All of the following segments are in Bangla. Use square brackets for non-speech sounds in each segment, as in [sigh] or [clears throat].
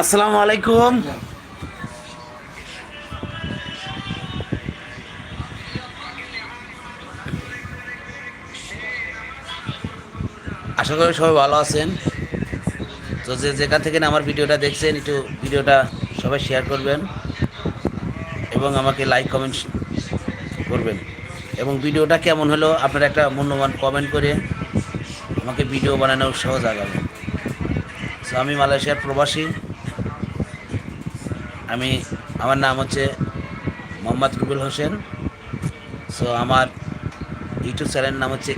আসসালামু আলাইকুম। আশা করি সবাই ভালো আছেন। তো যে যেখান থেকে আমার ভিডিওটা দেখছেন, একটু ভিডিওটা সবাই শেয়ার করবেন এবং আমাকে লাইক কমেন্ট করবেন। এবং ভিডিওটা কেমন হলো, আপনারা একটা মূল্যবান কমেন্ট করে আমাকে ভিডিও বানানোর উৎসাহ জাগাবেন আমি মালয়েশিয়ার প্রবাসী। আমি, আমার নাম হচ্ছে মোহাম্মদ রুবেল হোসেন। সো আমার ইউটিউব চ্যানেলের নাম হচ্ছে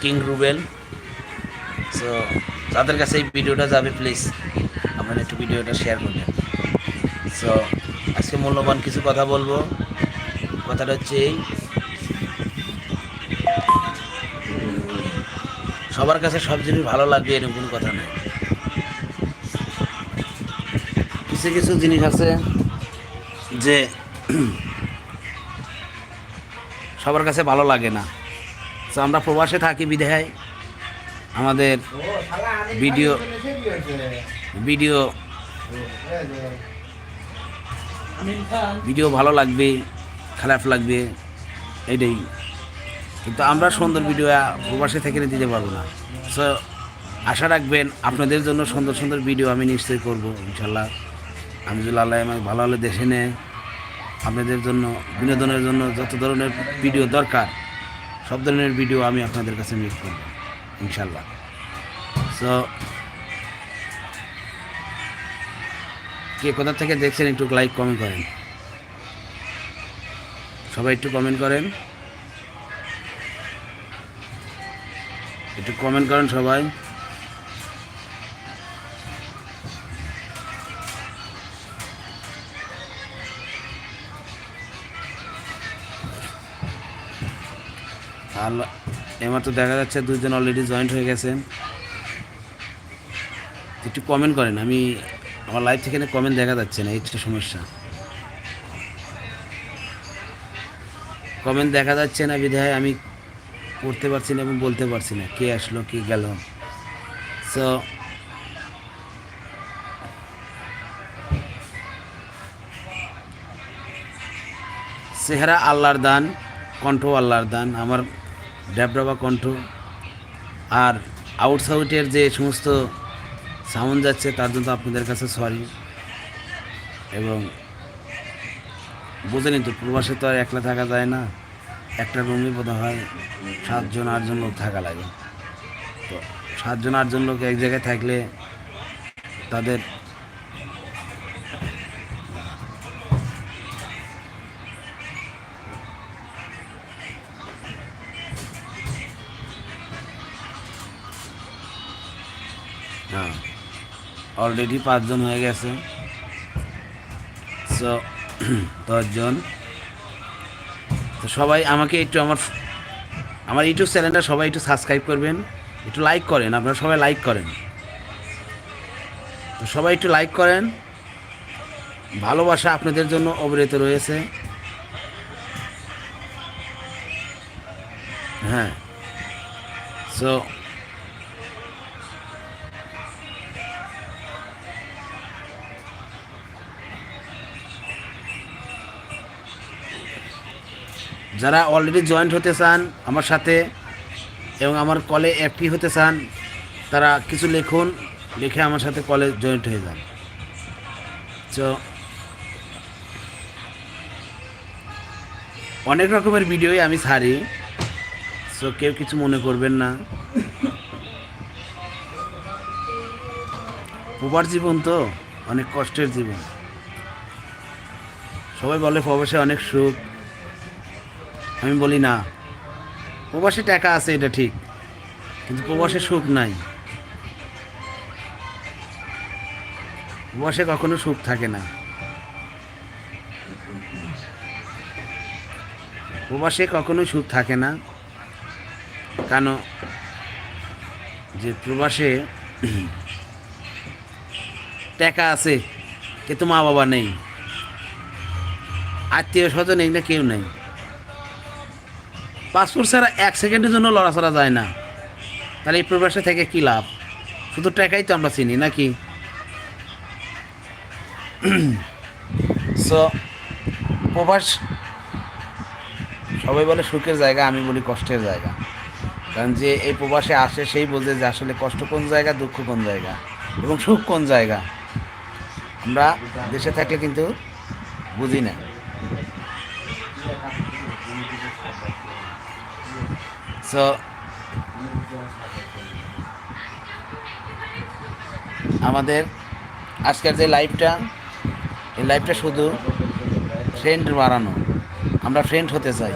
কিং রুবেল। সো তাদের কাছে এই ভিডিওটা যাবে প্লিজ আপনারা একটু ভিডিওটা শেয়ার করবেন। সো আজকে মূল্যবান কিছু কথা বলব। কথাটা হচ্ছে এই, সবার কাছে সব জিনিস ভালো লাগবে, এরকম কোনো কথা নেই। কিছু কিছু জিনিস আছে যে সবার কাছে ভালো লাগে না। তো আমরা প্রবাসে থাকি বিধায় আমাদের ভিডিও ভিডিও ভিডিও ভালো লাগবে, খারাপ লাগবে, এটাই। কিন্তু আমরা সুন্দর ভিডিও প্রবাসে থেকে দিতে পারব না। সো আশা রাখবেন আপনাদের জন্য সুন্দর সুন্দর ভিডিও আমি নিশ্চয়ই করব, ইনশাল্লাহ। আমি যদি আল্লাহ আমাকে ভালো ভালো দেশে নেয় আপনাদের জন্য, বিনোদনের জন্য যত ধরনের ভিডিও দরকার, সব ধরনের ভিডিও আমি আপনাদের কাছে মেক করব ইনশাল্লাহ সো কে কোথা থেকে দেখছেন একটু লাইক কমেন্ট করেন। সবাই একটু কমেন্ট করেন। একটু কমেন্ট করেন সবাই। তো দেখা যাচ্ছে দুজন অলরেডি জয়েন্ট হয়ে গেছে। একটু কমেন্ট করেন, আমি আমার লাইভ থেকে কমেন্ট দেখা যাচ্ছে না, এইটা সমস্যা। কমেন্ট দেখা যাচ্ছে না বিধায় আমি পড়তে পারছি না এবং বলতে পারছি না, কে আসলো, কে গেল। সো চেহারা আল্লাহর দান, কণ্ঠ আল্লাহর দান, আমার ড্যাবডাবা কণ্ঠ। আর আউটসাউটের যে সমস্ত সাউন্ড যাচ্ছে, তার জন্য আপনাদের কাছে সরি এবং বোঝেনি তো, প্রবাসে তো আর একলা থাকা যায় না। একটা রুমে বোধ হয় সাতজন, আটজন লোক থাকা লাগে। তো সাতজন, আটজন লোক এক জায়গায় থাকলে তাদের হ্যাঁ। অলরেডি পাঁচজন হয়ে গেছে। সো [clears throat] দশজন। তো সবাই আমাকে একটু আমার আমার ইউটিউব চ্যানেলটা সবাই একটু সাবস্ক্রাইব করবেন। একটু লাইক করেন, আপনারা সবাই লাইক করেন। তো সবাই একটু লাইক করেন। ভালোবাসা আপনাদের জন্য অবিরত রয়েছে। হ্যাঁ। সো যারা অলরেডি জয়েন্ট হতে চান আমার সাথে এবং আমার কলে অ্যাক্টিভ হতে চান, তারা কিছু লিখুন, লিখে আমার সাথে কলে জয়েন্ট হয়ে যান। তো অনেক রকমের ভিডিওই আমি ছাড়ি সো কেউ কিছু মনে করবেন না। প্রবার জীবন তো, অনেক কষ্টের জীবন। সবাই বলে প্রবাসে অনেক সুখ। আমি বলি না, প্রবাসে টাকা আছে, এটা ঠিক, কিন্তু প্রবাসে সুখ নাই। প্রবাসে কখনো সুখ থাকে না। প্রবাসে কখনো সুখ থাকে না, কেন যে প্রবাসে টাকা আছে, কিন্তু মা বাবা নেই আত্মীয় স্বজন এগুলো কেউ নেই। পাসপোর্ট ছাড়া এক সেকেন্ডের জন্য লড়াচড়া যায় না। তাহলে এই প্রবাসে থেকে কী লাভ? শুধু টাকাই তো আমরা চিনি, নাকি? সো প্রবাস সবাই বলে সুখের জায়গা, আমি বলি কষ্টের জায়গা। কারণ যে এই প্রবাসে আসে, সেই বোঝে যে আসলে কষ্ট কোন জায়গা, দুঃখ কোন জায়গা, এবং সুখ কোন জায়গা। আমরা দেশে থাকলে কিন্তু বুঝি না। সো আমাদের আজকের যে লাইফটা এই লাইফটা শুধু ফ্রেন্ড বাড়ানো। আমরা ফ্রেন্ড হতে চাই।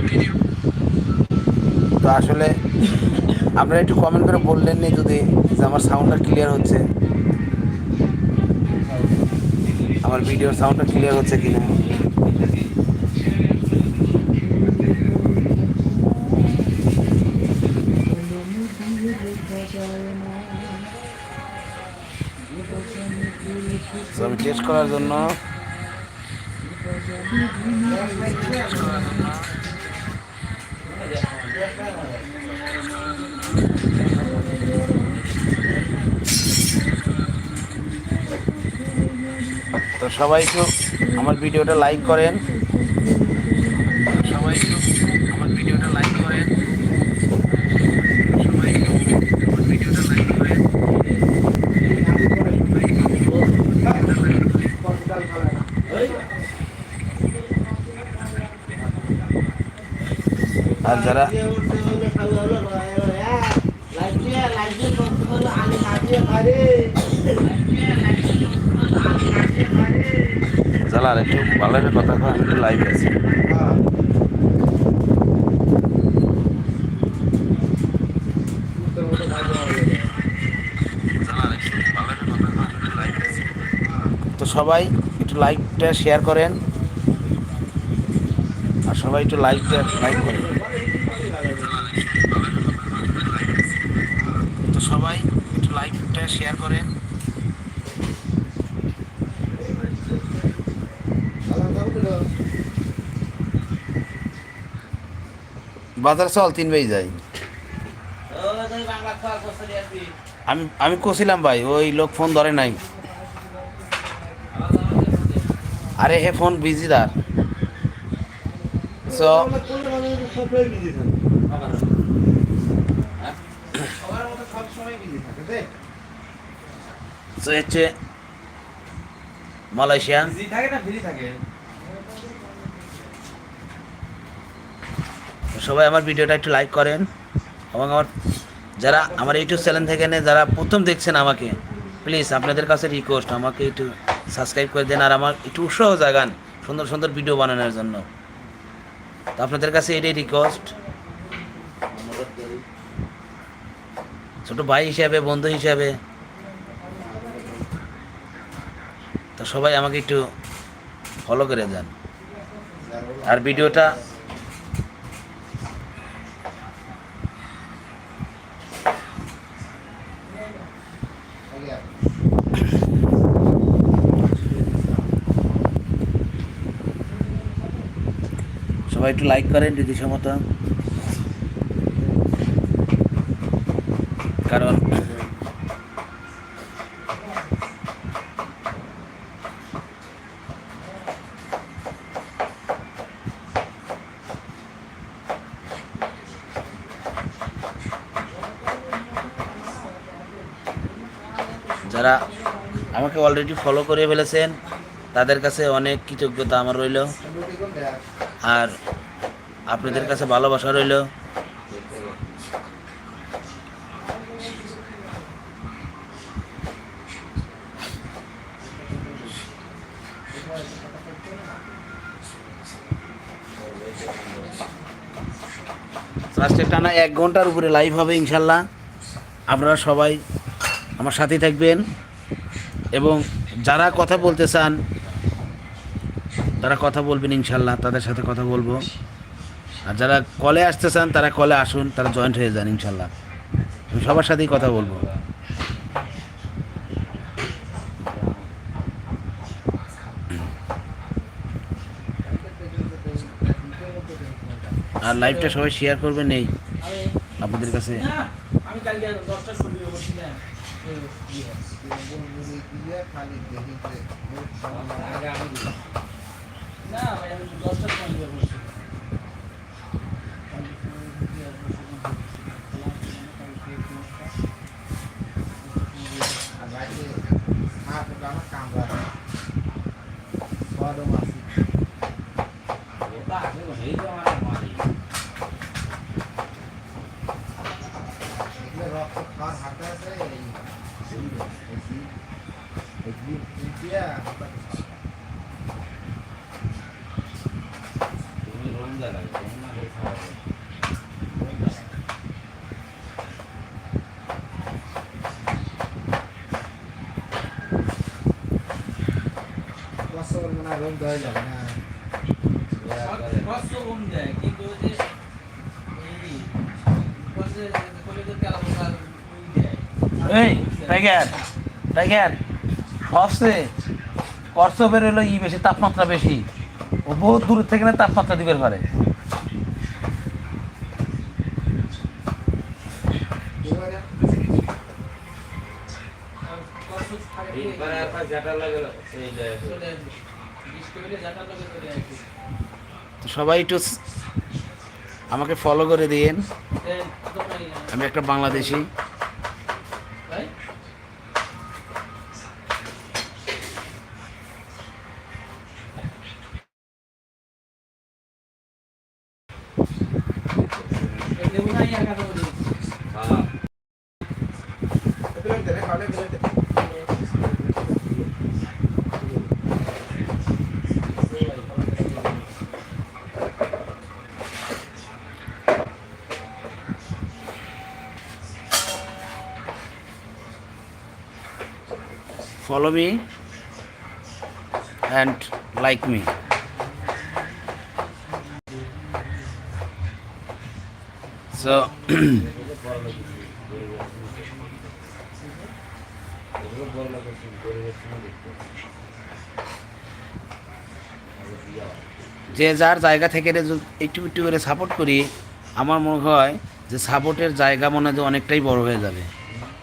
একটু একটু। তো আসলে আপনারা একটু কমেন্ট করে বললেন নি যদি যে আমার সাউন্ডটা ক্লিয়ার হচ্ছে? আমার ভিডিওর সাউন্ডটা ক্লিয়ার হচ্ছে কিনা? আমি টেস্ট করার জন্য তো সবাই একটু করেন। সবাই একটু আমার ভিডিওটা লাইক করেন। সবাই একটু আমার ভিডিওটা লাইক করেন। আর যারা একটু ভালো কথা একটু লাইভ আছি। তো সবাই একটু লাইকটা শেয়ার করেন। আর সবাই একটু লাইকটা লাইক করেন। তো সবাই একটু লাইকটা শেয়ার করেন। বাজার চল তিন বাই যাই আমি আমি কছিলাম ভাই ওই লোক ফোন ধরে নাই। আরে হে ফোন বিজি দার সো সো হচ্ছে মালয়েশিয়া সবাই আমার ভিডিওটা একটু লাইক করেন। এবং আমার যারা আমার ইউটিউব চ্যানেল থেকে যারা প্রথম দেখছেন আমাকে প্লিজ আপনাদের কাছে রিকোয়েস্ট আমাকে একটু সাবস্ক্রাইব করে দেন আর আমার একটু উৎসাহ জাগান সুন্দর সুন্দর ভিডিও বানানোর জন্য। তো আপনাদের কাছে এটাই রিকোয়েস্ট ছোট ভাই হিসাবে, বন্ধু হিসাবে। তো সবাই আমাকে একটু ফলো করে দেন। আর ভিডিওটা সবাই একটু লাইক করেন যদি সমত কারণ যারা আমাকে অলরেডি ফলো করে ফেলেছেন, তাদের কাছে অনেক কৃতজ্ঞতা আমার রইল। আর আপনাদের কাছে ভালোবাসা রইল। টানা এক ঘণ্টার উপরে লাইভ হবে ইনশাল্লাহ। আপনারা সবাই আমার সাথে থাকবেন। এবং যারা কথা বলতে চান, তারা কথা বলবেন ইনশাল্লাহ, তাদের সাথে কথা বলব। আর যারা কলে আসতে চান, তারা কলে আসুন, তারা জয়েন্ট হয়ে যান, ইনশাল্লাহ। আমি সবার সাথেই কথা বলব। আর লাইভটা সবাই শেয়ার করবেন নেই আপনাদের কাছে। না কালকে দশটার ছবি বসি না না ভাই আমি দশটার সময় বসি কষ্ট কম দেয় হলো ই তাপমাত্রা বেশি। ও বহুত দূর থেকে না তাপমাত্রা দিবের পারে সবাই একটু আমাকে ফলো করে দিয়েন। আমি একটা বাংলাদেশি। ভাই follow me and like me. So, [clears throat] যে যার জায়গা থেকে একটু একটু করে সাপোর্ট করি, আমার মনে হয় যে সাপোর্টের জায়গা মনে হয় অনেকটাই বড় হয়ে যাবে।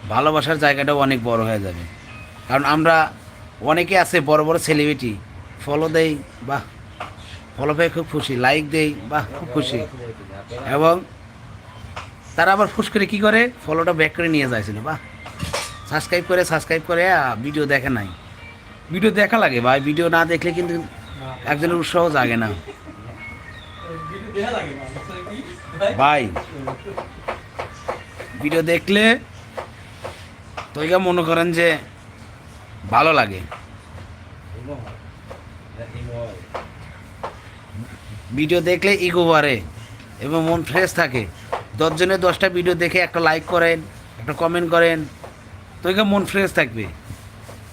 ভালোবাসার জায়গাটাও অনেক বড় হয়ে যাবে। কারণ আমরা অনেকে আছে বড় বড় সেলিব্রিটি ফলো দেই, বাহ ফলো পেয়ে খুব খুশি লাইক দেই, বাহ, খুব খুশি। এবং তারা আবার ফুস করে কী করে? ফলোটা ব্যাক করে নিয়ে যাইছিল, বাহ। সাবস্ক্রাইব করে সাবস্ক্রাইব করে ভিডিও দেখে নাই। ভিডিও দেখা লাগে, ভাই ভিডিও না দেখলে কিন্তু একজনের উৎসাহ জাগে না। ভাই ভিডিও দেখলে তোইগা মনে করেন যে ভালো লাগে। ভিডিও দেখলে ইগো বাড়ে এবং মন ফ্রেশ থাকে। দশজনের দশটা ভিডিও দেখে একটা লাইক করেন, একটা কমেন্ট করেন, তো মন ফ্রেশ থাকবে।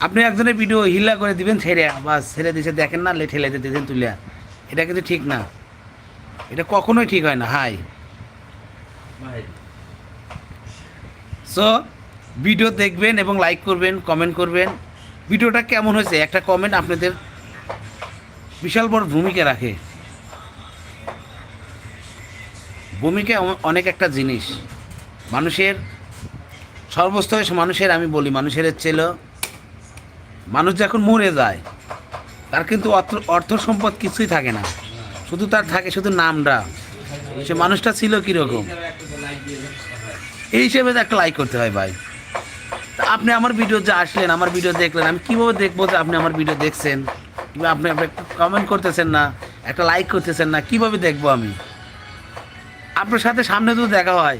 আপনি একজনের ভিডিও হিলা করে দিবেন, ছেড়ে বাস, ছেড়ে দিছে, দেখেন না লে ঠেলে দিতেছেন তুলিয়া এটা কিন্তু ঠিক না। এটা কখনোই ঠিক হয় না, হাই। সো ভিডিও দেখবেন এবং লাইক করবেন কমেন্ট করবেন। ভিডিওটা কেমন হয়েছে? একটা কমেন্ট আপনাদের বিশাল বড় ভূমিকা রাখে। ভূমিকা অনেক একটা জিনিস। মানুষের সর্বস্তরে মানুষের, আমি বলি মানুষের ছিল মানুষ যখন মরে যায়, তার কিন্তু অর্থ অর্থ সম্পদ কিছুই থাকে না। শুধু তার থাকে শুধু নামটা। সে মানুষটা ছিল কীরকম? এই হিসেবে একটা লাইক করতে হয় ভাই। আপনি আমার ভিডিও যে আসলেন, আমার ভিডিও দেখলেন, আমি কীভাবে দেখব যে আপনি আমার ভিডিও দেখছেন? আপনি আপনি কমেন্ট করতেছেন না, একটা লাইক করতেছেন না, কীভাবে দেখব আমি? আপনার সাথে সামনে তো দেখা হয়।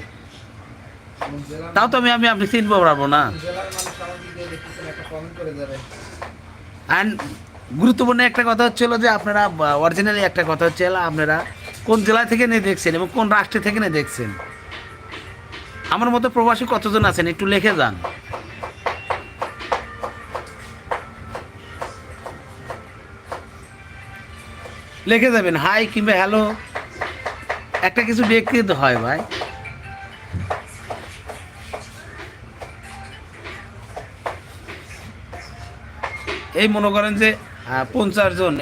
তাও তো আমি আমি আপনি চিনবো পারব না। অ্যান্ড গুরুত্বপূর্ণ একটা কথা হচ্ছিল যে আপনারা অরিজিনালি একটা কথা হচ্ছে আপনারা কোন জেলা থেকে নিয়ে দেখছেন এবং কোন রাষ্ট্র থেকে নিয়ে দেখছেন? আমার মতো প্রবাসী কতজন আছেন? একটু লিখে যান। লিখে যাবেন, হাই কিংবা হ্যালো একটা কিছু দেখতে তো হয় ভাই। এই মনে করেন যে পঞ্চাশ জন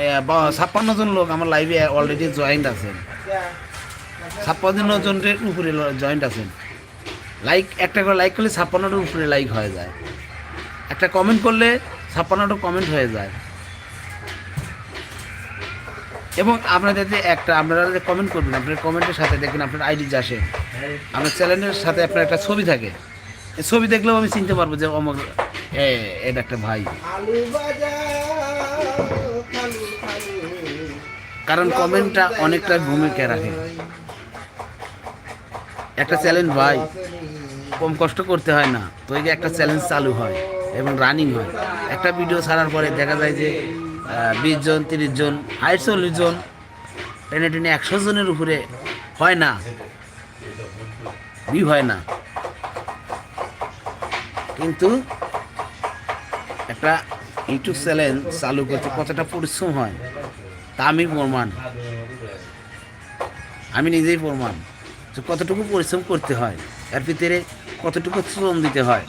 ছাপ্পান্ন জন লোক আমার লাইভে অলরেডি জয়েন্ট আছেন। ছাপ্পান্ন জনের উপরে জয়েন্ট আছেন। লাইক একটা করে লাইক করলে ছাপ্পান্নটার উপরে লাইক হয়ে যায়। একটা কমেন্ট করলে ছাপ্পান্নটা কমেন্ট হয়ে যায়। এবং আপনাদের একটা, আপনারা কমেন্ট করবেন, আপনার কমেন্টের সাথে দেখবেন আপনার আইডি আসে। আপনার চ্যানেলের সাথে আপনার একটা ছবি থাকে। ছবি দেখলেও আমি চিনতে পারব যে অমর এটা একটা ভাই। কারণ কমেন্টটা অনেকটা ভূমিকা রাখে। একটা চ্যালেঞ্জ ভাই, কম কষ্ট করতে হয় না। তো একটা চ্যালেঞ্জ চালু হয় এবং রানিং হয়। একটা ভিডিও ছাড়ার পরে দেখা যায় যে বিশ জন, তিরিশ জন হাইট চল্লিশ জন, টেনে টেনে একশো জনের উপরে হয় না। ভিউ হয় না। কিন্তু একটা ইউটিউব চ্যানেল চালু করতে কতটা পরিশ্রম হয়, তা আমি প্রমাণ। আমি নিজেই প্রমাণ যে কতটুকু পরিশ্রম করতে হয়, এর ভিতরে কতটুকু শ্রম দিতে হয়।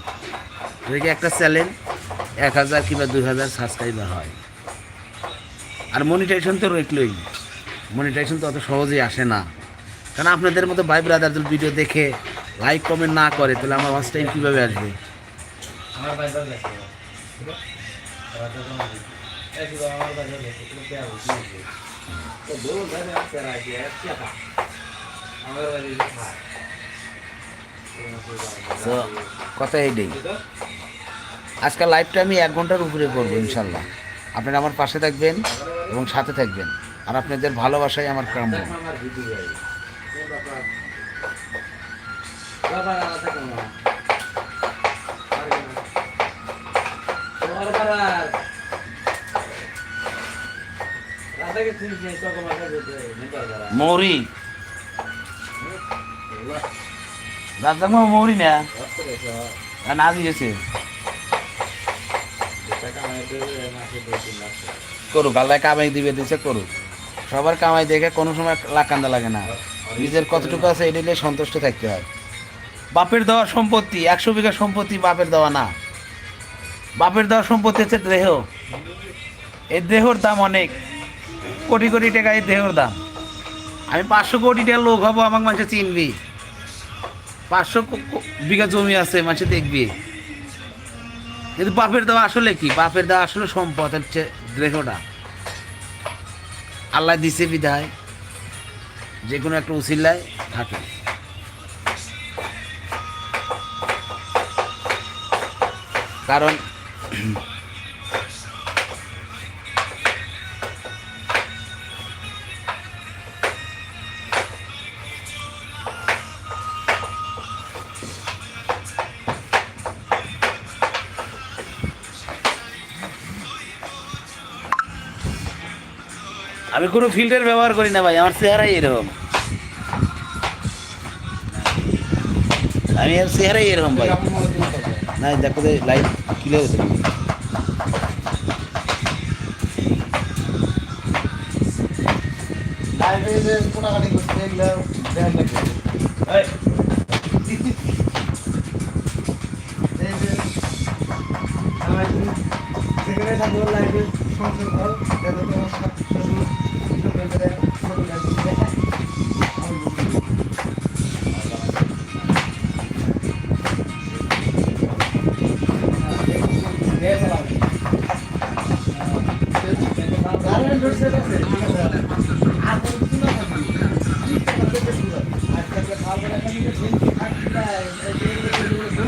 এদিকে একটা চ্যানেল এক হাজার কিংবা দুই হাজার সাবস্ক্রাইবার হয় আর মনিটাইজেশন তো রইলই। মনিটাইজেশন তো অত সহজেই আসে না। কারণ আপনাদের মতো ভাই ব্রাদারদের ভিডিও দেখে লাইক কমেন্ট না করে তাহলে আমার ওয়াচ টাইম কীভাবে আসবে? কথা এইটাই। আজকাল লাইভটা আমি এক ঘণ্টার উপরে করব ইনশাল্লাহ। আপনারা আমার পাশে থাকবেন এবং সাথে থাকবেন। আর আপনাদের ভালোবাসাই আমার কাম্য। আমার ভিডিও বাবা আলাদা থাকো না করুক আল্লাহ কামাই দিবে, দিছে করুক সবার কামাই দেখে কোনো সময় লাকান্দা লাগে না। নিজের কতটুকু আছে এটা নিয়ে সন্তুষ্ট থাকতে হয়। বাপের দেওয়া সম্পত্তি, একশো বিঘা সম্পত্তি বাপের দেওয়া না। বাপের দেওয়া সম্পত্তি হচ্ছে দেহ। এই দেহর দাম অনেক। কোটি কোটি টাকা এই দেহর দাম। আমি পাঁচশো কোটি টাকা লোক হব, আমাকে মানুষে চিনবি। পাঁচশো বিঘা জমি আছে, মানুষে দেখবি। কিন্তু বাপের দেওয়া আসলে কি? বাপের দেওয়া আসলে সম্পদ হচ্ছে দেহটা আল্লাহ দিছে বিধায় যে কোনো একটা উচিল্লায় থাকে। কারণ আমি কোনো ফিল্টার ব্যবহার করি না ভাই আমার চেহারাই এরকম। আমি আর চেহারাই এরকম ভাই। না দেখো যে লাইট ক্লিয়ার হচ্ছে লাইভে যে কোনাকাটি করতে [laughs] time.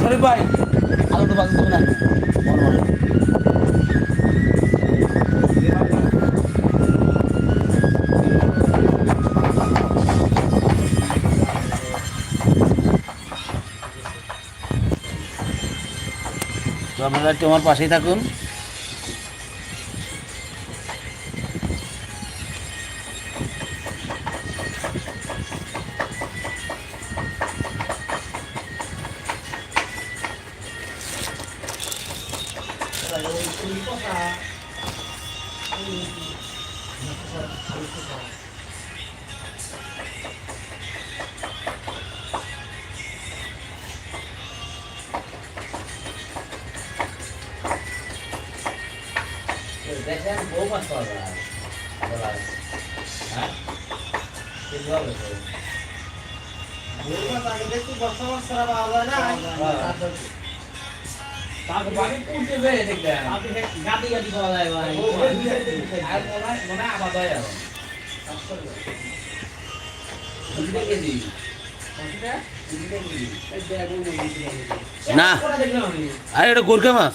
সরি ভাই আলো তো বাজে না। আপনারা আমার পাশেই থাকুন। দেখেন বউ মাছ পাওয়া যায় বলার হ্যাঁ বাড়ি দেখলেন পাওয়া যায় ভাই আর মনে হয় হয় আবার। কেজি না। আরে এটা গোরকা মাছ।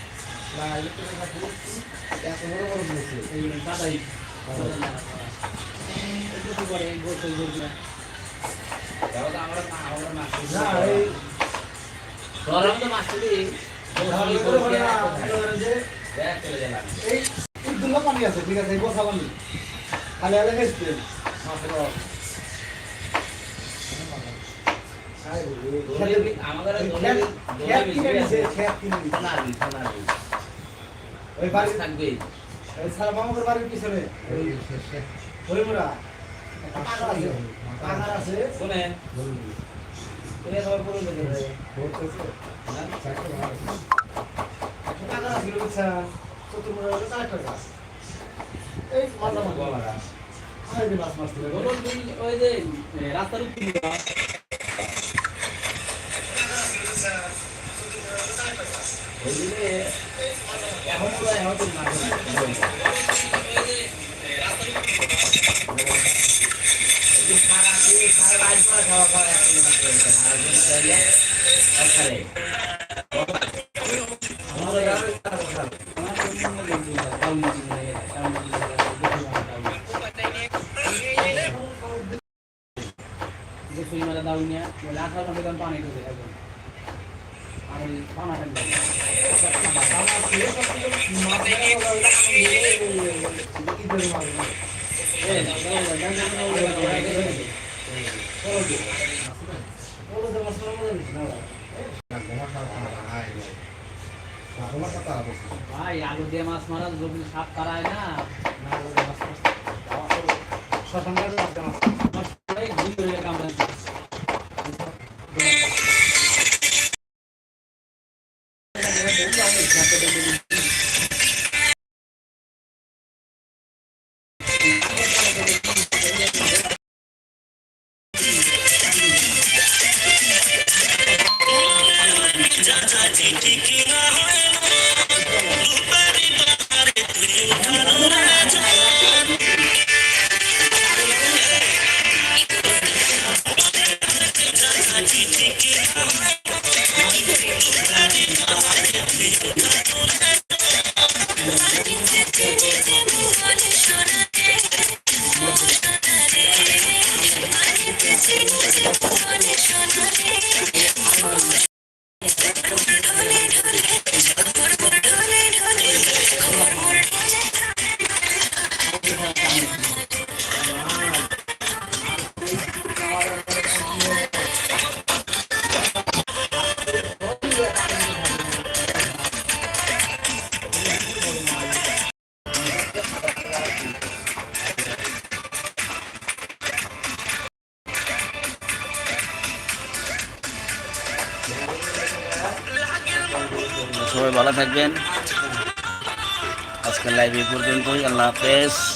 না ভাই কোন জায়গায় করল একবার একবার দাদাই পানি আছে ঠিক আছে বসা পানি খালি রে, আমাদের ওই বাড়ি থাকবে। ওই সারা মামাদের বাড়ির পিছনে। ওই আছে। আছে। দেখে আছে। গাছ এই মাথা মাথা আয় রে মাছ মাছ তুলে বলুন ওই যে রাস্তার উপরে ওই যে এখন তো এখন তো মাছ সারা সারা রাত করে খাওয়া খাওয়া একসাথে মাছ ধরে আর যদি চাইলে একসাথে আমাদের গ্রামে আমাদের গ্রামে টাউন যে ফুল মারা দাও নিয়ে বলে আঠারো ঘন্টা দাম পানি ঢুকে এখন ভাই আলু দিয়ে মাছ মারা যদি সাপ তারায় না? এই সবাই ভালো থাকবেন। আজকের লাইভ এই পর্যন্তই। আল্লাহ হাফেজ।